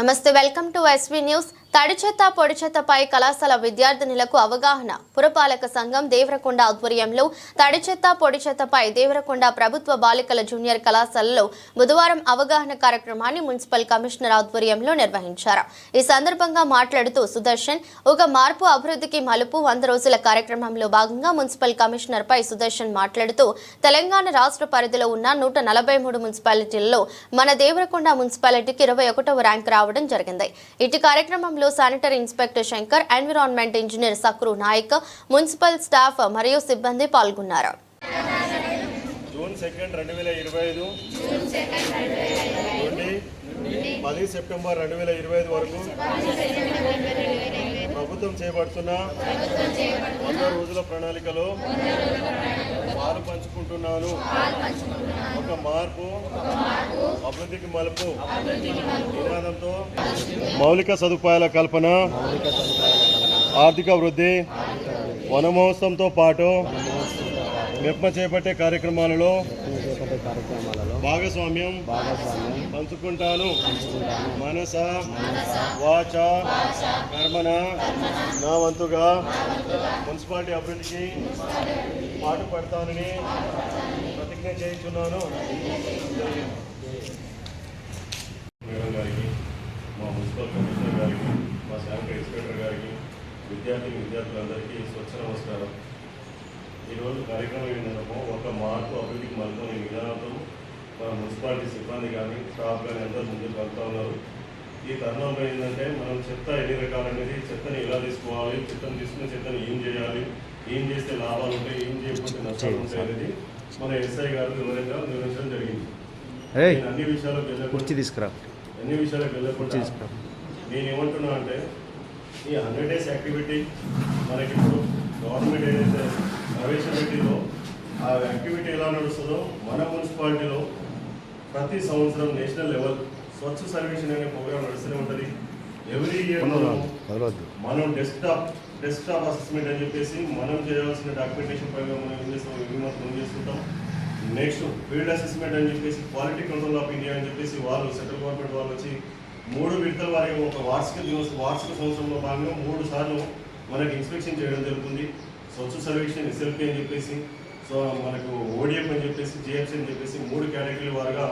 నమస్తే welcome to SV news తడి చెత్త పొడి చెత్తపై కళాశాల విద్యార్థినులకు అవగాహన. పురపాలక సంఘం దేవరకొండ ఆధ్వర్యంలో తడి చెత్త పొడి చెత్తపై దేవరకొండ ప్రభుత్వ బాలికల జూనియర్ కళాశాలలో బుధవారం అవగాహన కార్యక్రమాన్ని మున్సిపల్ కమిషనర్ ఆధ్వర్యంలో నిర్వహించారు. ఈ సందర్భంగా మాట్లాడుతూ సుదర్శన్ ఒక మార్పు అభివృద్ధికి మలుపు వంద రోజుల కార్యక్రమంలో భాగంగా మున్సిపల్ కమిషనర్ పై సుదర్శన్ మాట్లాడుతూ తెలంగాణ రాష్ట్ర పరిధిలో ఉన్న నూట నలభై మూడు మున్సిపాలిటీల్లో మన దేవరకొండ మున్సిపాలిటీకి ఇరవై ఒకటవ ర్యాంక్ రావడం జరిగింది. ఇటు కార్యక్రమంలో sanitary inspector Shankar environment engineer Sakru Naik municipal staff మరియు సిబ్బంది పాల్గొన్నారు. జూన్ సెకండ్ రెండు వేల ఇరవై ఐదు నుండి పది సెప్టెంబర్ రెండు వేల ఇరవై ఐదు వరకు ప్రభుత్వం చేపడుతున్న వంద రోజుల ప్రణాళికలో పాలు పంచుకుంటున్నాను. ఒక మార్పు అభివృద్ధికి మలుపు నినాదంతో మౌలిక సదుపాయాల కల్పన ఆర్థిక వృద్ధి వన మహోత్సవంతో పాటు మెప్మ చేపట్టే కార్యక్రమాలలో కార్యక్రమాలలో భాగస్వామ్యం భాగస్వామ్యం పంచుకుంటాను. మనస వాచ కర్మన నా వంతుగా మున్సిపాలిటీ అభివృద్ధికి పాటుపడతానని ప్రతిజ్ఞ చేయించున్నాను. మేడం గారికి మా మున్సిపల్ కమిషనర్ గారికి మా శానిటరీ ఇన్స్పెక్టర్ గారికి విద్యార్థి విద్యార్థులందరికీ స్వచ్ఛ నమస్కారం. ఈరోజు కార్యక్రమం ఏంటంటే ఒక మార్పు అభివృద్ధికి మలుపునే విధానంతో మన మున్సిపాలిటీ సిబ్బంది కానీ స్టాఫ్ కానీ అందరూ ముందుకు వెళ్తా ఉన్నారు. ఈ తరుణంలో ఏంటంటే మనం చెత్త ఎన్ని రకాలనేది చెత్తని ఎలా తీసుకోవాలి చెత్తను తీసుకున్న చెత్తని ఏం చేయాలి ఏం చేస్తే లాభాలు ఉంటాయి ఏం చేయకపోతే నష్టాలు ఉంటాయి అనేది మన ఎస్ఐ గారు వివరంగా వివరించడం జరిగింది. అన్ని విషయాలకు వెళ్ళకుండా తీసుకురా. అన్ని విషయాలకు వెళ్ళకుండా తీసుకురా. నేను ఏమంటున్నా అంటే ఈ హండ్రెడ్ డేస్ యాక్టివిటీ మనకి ఇప్పుడు గవర్నమెంట్ ఏదైతే ప్రవేశపెట్టిందో ఆ యాక్టివిటీ ఎలా నడుస్తుందో మన మున్సిపాలిటీలో ప్రతి సంవత్సరం నేషనల్ లెవెల్ స్వచ్ఛ సర్వేక్షణ అనే ప్రోగ్రామ్ నడుస్తూనే ఉంటుంది. ఎవ్రీ ఇయర్ మనం డెస్క్టాప్ డెస్క్టాప్ అసెస్మెంట్ అని చెప్పేసి మనం చేయాల్సిన డాక్యుమెంటేషన్ పైగా మనం ఏం చేస్తాం ఇవి మనం చేసుకుంటాం. నెక్స్ట్ ఫీల్డ్ అసెస్మెంట్ అని చెప్పేసి క్వాలిటీ కంట్రోల్ ఆఫ్ ఇండియా అని చెప్పేసి వాళ్ళు సెంట్రల్ గవర్నమెంట్ వాళ్ళు వచ్చి మూడు విడతల వారిగా ఒక వార్షిక దివస వార్షిక సంవత్సరంలో భాగంగా మూడు సార్లు మనకి ఇన్స్పెక్షన్ చేయడం జరుగుతుంది. స్వచ్ఛ సర్వేక్షణ ఎస్ఎల్పి అని చెప్పేసి సో మనకు ఓడిఎఫ్ అని చెప్పేసి జిఎఫ్సి అని చెప్పేసి మూడు కేటగిరీ వారుగా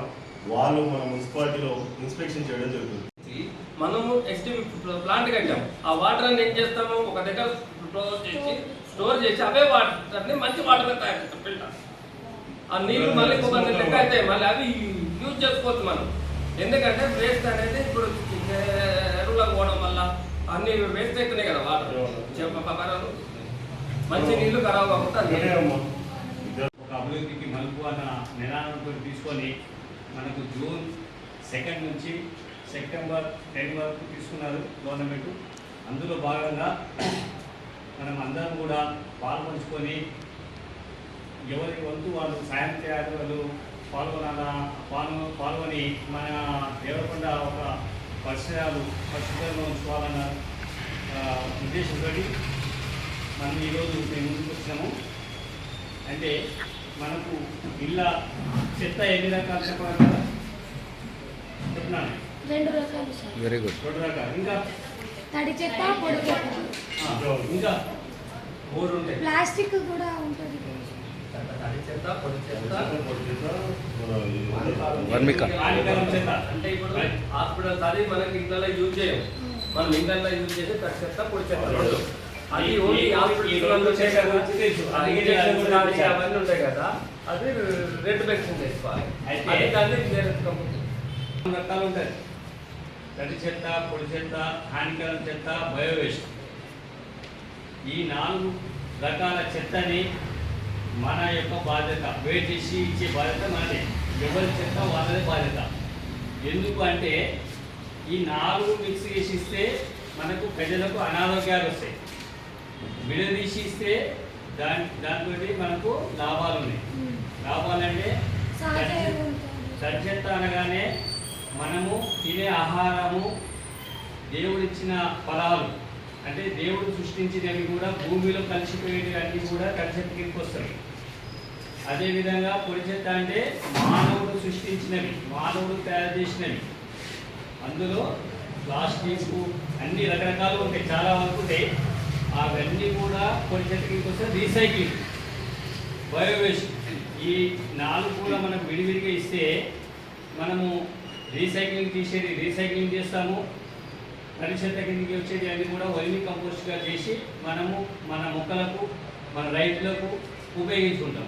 వాళ్ళు మన మున్సిపాలిటీలో ఇన్స్పెక్షన్ చేయడం జరుగుతుంది మనము ఎస్టీవీ ప్లాంట్ కట్టాం ఆ వాటర్ అన్ని ఏం చేస్తాము ఒక దగ్గర చేసి స్టోర్ చేసి అవే వాటర్ని మంచి వాటర్ తయారు చేస్తాం ఫిల్టర్ ఆ నీళ్ళు మళ్ళీ ఇంకొక లెక్క అయితే మళ్ళీ అవి యూజ్ చేసుకోవచ్చు మనం ఎందుకంటే వేస్ట్ అనేది ఇప్పుడు ఎరువులకు పోవడం వల్ల అన్ని వేస్ట్ అవుతున్నాయి కదా వాటర్ చెప్ప పరాలు మంచి నీళ్ళు ఖరాబ్ కాకుండా ఒక అభివృద్ధికి మలుపు అన్న నినాదంతో తీసుకొని మనకు జూన్ సెకండ్ నుంచి సెప్టెంబర్ టెన్ వరకు తీసుకున్నారు గవర్నమెంట్. అందులో భాగంగా మనం అందరం కూడా పాల్పంచుకొని ఎవరి వంతు వాళ్ళు సాయం చేయాలి వాళ్ళు పాల్గొనాలా పాల్గొ పాల్గొని మన దేవరకొండ ఒక పరిసరాలు పరిశుభ్రంగా ఉంచుకోవాలన్న ఉద్దేశంతో మనం ఈరోజు మేము ముందుకు వచ్చినాము అంటే మనకు ఇళ్ళ చెత్త ఎన్ని రకాలు చెప్పాలి కదా? చెప్తున్నాను రెండు రకాలు సార్. వెరీ గుడ్ రెండు రకాలు. ఇంకా? తడి చెత్త పొడి చెత్త. ఆ, ఇంకా మూడు ఉంటాయి. ప్లాస్టిక్ కూడా ఉంటుంది. తడి చెత్త పొడి చెత్త. వర్మిక. హానికరం చెత్త. అంటే ఇప్పుడు హాస్పిటల్స్ అది మనకి ఇళ్ళలో యూజ్ చేయం. మనం ఇళ్ళల్లో యూజ్ చేసి తడి చెత్త పొడి చెత్త. అది ఓన్లీ కానీ తెలుసు. అవన్నీ ఉంటాయి కదా. అది రెడ్ వ్యాక్సిన్ చేసుకోవాలి అది రకాలు ఉంటాయి. తడి చెత్త పొడి చెత్త హానికరం చెత్త బయో వేస్ట్. ఈ నాలుగు రకాల చెత్తని మన యొక్క బాధ్యత వేట్ చేసి ఇచ్చే బాధ్యత మనదే. ఎవరి చెత్త వాళ్ళదే బాధ్యత. ఎందుకు అంటే ఈ నాలుగు మిక్స్ చేసి ఇస్తే మనకు ప్రజలకు అనారోగ్యాలు వస్తాయి. విడదీసి ఇస్తే దాని దాంతో మనకు లాభాలు ఉన్నాయి లాభాలంటే చెత్త అనగానే మనము తినే ఆహారము దేవుడిచ్చిన ఫలాలు అంటే దేవుడు సృష్టించినవి కూడా భూమిలో కలిసిపోయేవి అన్నీ కూడా తడి చెత్త కిందకి వస్తాయి. అదేవిధంగా పొడి చెత్త అంటే మానవుడు సృష్టించినవి మానవుడు తయారు చేసినవి. అందులో ప్లాస్టిక్ అన్ని రకరకాలు ఉంటాయి చాలా వరకు ఉంటాయి. అవన్నీ కూడా కొన్ని చెత్త వస్తే రీసైక్లింగ్ బయోవేస్ట్ ఈ నాలుగు కూడా మనకు విడివిడిగా ఇస్తే మనము రీసైక్లింగ్ తీసేది రీసైక్లింగ్ చేస్తాము. తడి చెత్త కిందకి వచ్చేది అన్ని కూడా వర్మీ కంపోస్ట్గా చేసి మనము మన మొక్కలకు మన రైతులకు ఉపయోగించుకుంటాం.